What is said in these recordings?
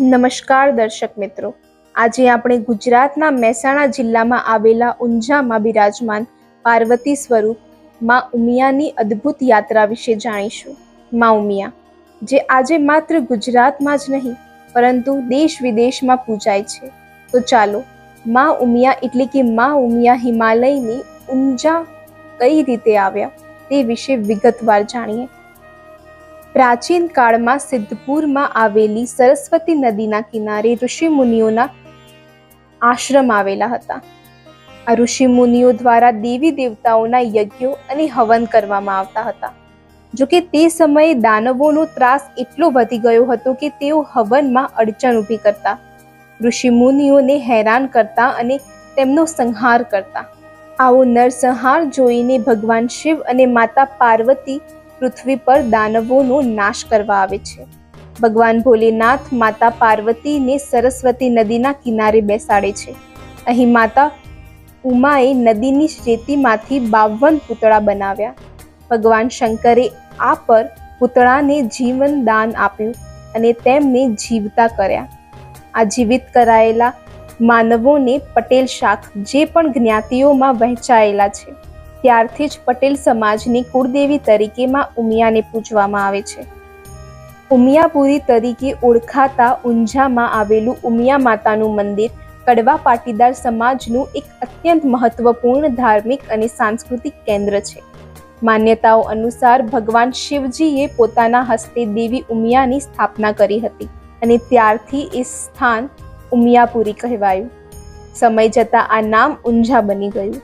નમસ્કાર દર્શક મિત્રો. આજે આપણે ગુજરાતના મહેસાણા જિલ્લામાં આવેલા ઊંઝામાં બિરાજમાન પાર્વતી સ્વરૂપમાં ઉમિયાની અદ્ભુત યાત્રા વિશે જાણીશું. માં ઉમિયા, જે આજે માત્ર ગુજરાતમાં જ નહીં, પરંતુ દેશ વિદેશમાં પૂજાય છે. તો ચાલો, માં ઉમિયા એટલે કે માં ઉમિયા હિમાલયની ઊંઝા કઈ રીતે આવ્યા તે વિશે વિગતવાર જાણીએ. પ્રાચીન કાળમાં સિદ્ધપુરમાં આવેલી સરસ્વતી નદીના કિનારે ઋષિ મુનિઓના આશ્રમ આવેલા હતા. આ ઋષિ મુનિઓ દ્વારા દેવી દેવતાઓના યજ્ઞો અને હવન કરવામાં આવતા હતા. જો કે તે સમયે દાનવોનો ત્રાસ એટલો વધી ગયો હતો કે તેઓ હવનમાં અડચણ ઊભી કરતા ઋષિ મુનિઓને હેરાન કરતા અને તેમનો સંહાર કરતા. આવો નરસંહાર જોઈને ભગવાન શિવ અને માતા પાર્વતી પૃથ્વી પર દાનવોનો નાશ કરવા આવે છે. ભગવાન ભોલેનાથ માતા પાર્વતીને સરસ્વતી નદીના કિનારે બેસાડે છે. અહીં માતા ઉમાએ નદીની રેતીમાંથી બાવન પૂતળા બનાવ્યા. ભગવાન શંકરે આ પર પૂતળાને જીવન દાન આપ્યું અને તેમને જીવતા કર્યા. આ જીવિત કરાયેલા માનવોને પટેલ શાખ જે પણ જ્ઞાતિઓમાં વહેંચાયેલા છે. ત્યારથી જ પટેલ સમાજની કુળદેવી તરીકે માં ઉમિયાને પૂજવામાં આવે છે. ઉમિયાપુરી તરીકે ઓળખાતા ઊંઝામાં આવેલું ઉમિયા માતાનું મંદિર કડવા પાટીદાર સમાજનું એક અત્યંત મહત્વપૂર્ણ ધાર્મિક અને સાંસ્કૃતિક કેન્દ્ર છે. માન્યતાઓ અનુસાર ભગવાન શિવજીએ પોતાના હસ્તે દેવી ઉમિયાની સ્થાપના કરી હતી અને ત્યારથી એ સ્થાન ઉમિયાપુરી કહેવાયું. સમય જતાં આ નામ ઊંઝા બની ગયું.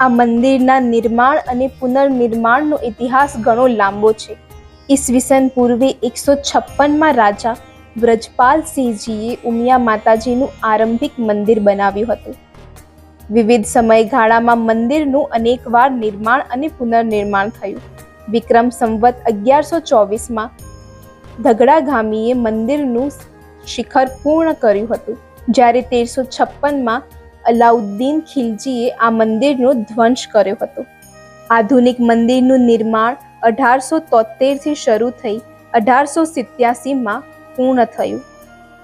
આ મંદિરના નિર્માણ અને પુનર્નિર્માણનો ઇતિહાસ ઘણો લાંબો છે. ઈસવીસન પૂર્વે એકસો છપ્પનમાં રાજા વ્રજપાલસિંહજીએ ઉમિયા માતાજીનું આરંભિક મંદિર બનાવ્યું હતું. વિવિધ સમયગાળામાં મંદિરનું અનેકવાર નિર્માણ અને પુનર્નિર્માણ થયું. વિક્રમ સંવત અગિયારસો ચોવીસમાં ધગડા ગામીએ મંદિરનું શિખર પૂર્ણ કર્યું હતું. જ્યારે તેરસો છપ્પનમાં અલાઉદ્દીન ખિલજીએ આ મંદિરનો ધ્વંસ કર્યો હતો. આધુનિક મંદિરનું નિર્માણ અઢારસો તોતેરથી શરૂ થઈ અઢારસો સિત્યાસીમાં પૂર્ણ થયું.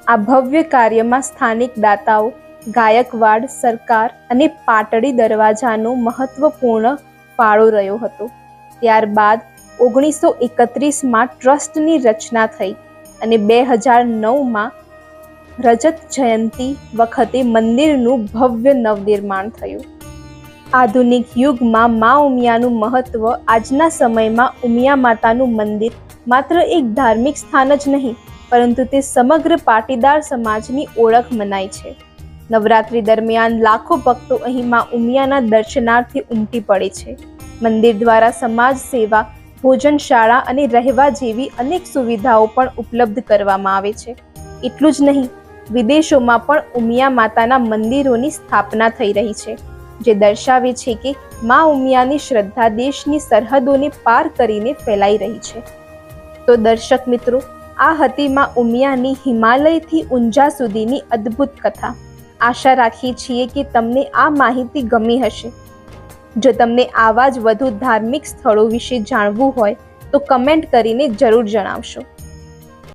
આ ભવ્ય કાર્યમાં સ્થાનિક દાતાઓ, ગાયકવાડ, સરકાર અને પાટડી દરવાજાનો મહત્વપૂર્ણ ફાળો રહ્યો હતો. ત્યારબાદ ઓગણીસો એકત્રીસમાં ટ્રસ્ટની રચના થઈ અને બે હજાર નવમાં રજત જયંતી વખતે મંદિરનું ભવ્ય નવનિર્માણ થયું. આધુનિક યુગમાં મા ઉમિયાનું મહત્વ આજના સમયમાં ઉમિયા માતાનું મંદિર માત્ર એક ધાર્મિક સ્થાન જ નહીં, પરંતુ તે સમગ્ર પાટીદાર સમાજની ઓળખ મનાય છે. નવરાત્રી દરમિયાન લાખો ભક્તો અહીં મા ઉમિયાના દર્શનાર્થે ઉમટી પડે છે. મંદિર દ્વારા સમાજ સેવા, ભોજનશાળા અને રહેવા જેવી અનેક સુવિધાઓ પણ ઉપલબ્ધ કરવામાં આવે છે. એટલું જ નહીં વિદેશોમાં પણ ઉમિયા માતાના મંદિરોની સ્થાપના થઈ રહી છે, જે દર્શાવે છે કે મા ઉમિયાની શ્રદ્ધા દેશની સરહદોને પાર કરીને ફેલાઈ રહી છે. તો દર્શક મિત્રો, આ હતી મા ઉમિયાની હિમાલયથી ઊંઝા સુધીની અદ્ભુત કથા. આશા રાખીએ છીએ કે તમને આ માહિતી ગમી હશે. જો તમને આવા જ વધુ ધાર્મિક સ્થળો વિશે જાણવું હોય, તો કમેન્ટ કરીને જરૂર જણાવશો.